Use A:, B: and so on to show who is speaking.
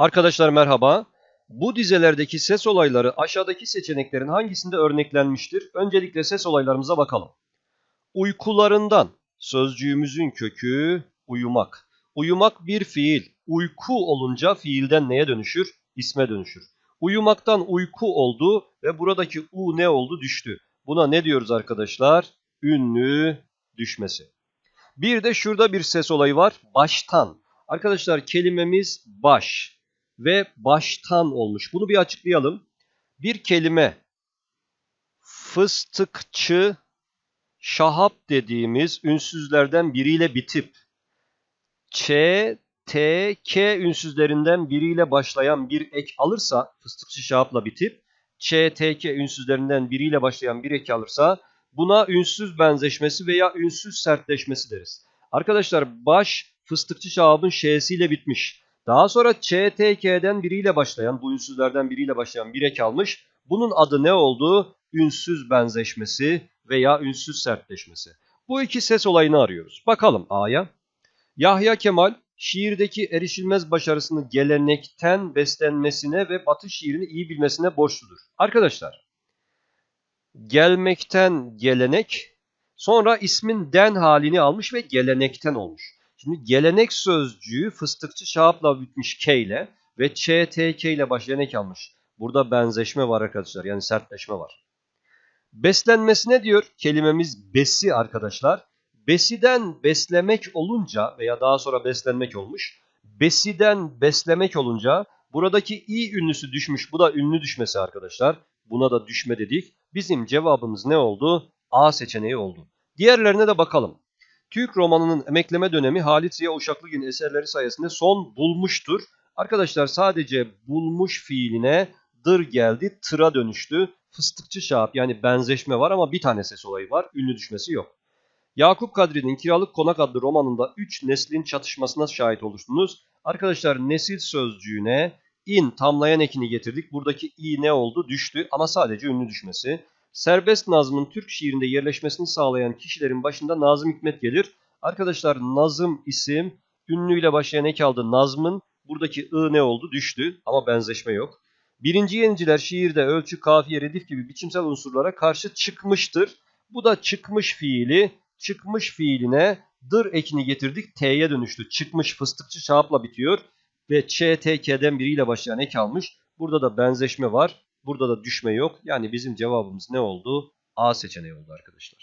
A: Arkadaşlar merhaba. Bu dizelerdeki ses olayları aşağıdaki seçeneklerin hangisinde örneklenmiştir? Öncelikle ses olaylarımıza bakalım. Uykularından sözcüğümüzün kökü uyumak. Uyumak bir fiil. Uyku olunca fiilden neye dönüşür? İsme dönüşür. Uyumaktan uyku oldu ve buradaki u ne oldu? Düştü. Buna ne diyoruz arkadaşlar? Ünlü düşmesi. Bir de şurada bir ses olayı var. Baştan. Arkadaşlar kelimemiz baş ve baştan olmuş. Bunu bir açıklayalım. Bir kelime fıstıkçı şahap dediğimiz ünsüzlerden biriyle bitip ç, t, k ünsüzlerinden biriyle başlayan bir ek alırsa fıstıkçı şahapla bitip ç, t, k ünsüzlerinden biriyle başlayan bir ek alırsa buna ünsüz benzeşmesi veya ünsüz sertleşmesi deriz. Arkadaşlar baş fıstıkçı şahabın ş'siyle bitmiş. Daha sonra ÇTK'den biriyle başlayan, bu ünsüzlerden biriyle başlayan bir ek almış. Bunun adı ne oldu? Ünsüz benzeşmesi veya ünsüz sertleşmesi. Bu iki ses olayını arıyoruz. Bakalım A'ya. Yahya Kemal şiirdeki erişilmez başarısını gelenekten beslenmesine ve batı şiirini iyi bilmesine borçludur. Arkadaşlar, gelmekten gelenek, sonra ismin den halini almış ve gelenekten olmuş. Şimdi gelenek sözcüğü fıstıkçı şahapla bitmiş K ile ve ç, t, k ile başlayan ek almış. Burada benzeşme var arkadaşlar. Yani sertleşme var. Beslenmesine diyor kelimemiz besi arkadaşlar. Besiden beslemek olunca veya daha sonra beslenmek olmuş. Besiden beslemek olunca buradaki i ünlüsü düşmüş. Bu da ünlü düşmesi arkadaşlar. Buna da düşme dedik. Bizim cevabımız ne oldu? A seçeneği oldu. Diğerlerine de bakalım. Türk romanının emekleme dönemi Halit Ziya Uşaklıgil eserleri sayesinde son bulmuştur. Arkadaşlar sadece bulmuş fiiline dır geldi, tıra dönüştü. Fıstıkçı şahap yani benzeşme var ama bir tane ses olayı var. Ünlü düşmesi yok. Yakup Kadri'nin Kiralık Konak adlı romanında 3 neslin çatışmasına şahit olursunuz. Arkadaşlar nesil sözcüğüne in tamlayan ekini getirdik. Buradaki i ne oldu? Düştü ama sadece ünlü düşmesi. Serbest Nazım'ın Türk şiirinde yerleşmesini sağlayan kişilerin başında Nazım Hikmet gelir. Arkadaşlar Nazım isim ünlüyle başlayan ek aldı Nazm'ın. Buradaki ı ne oldu? Düştü ama benzeşme yok. Birinci yeniciler şiirde ölçü, kafiye, redif gibi biçimsel unsurlara karşı çıkmıştır. Bu da çıkmış fiili. Çıkmış fiiline dır ekini getirdik. T'ye dönüştü. Çıkmış fıstıkçı şahapla bitiyor. Ve ç, t, k'den biriyle başlayan ek almış. Burada da benzeşme var. Burada da düşme yok. Yani bizim cevabımız ne oldu? A seçeneği oldu arkadaşlar.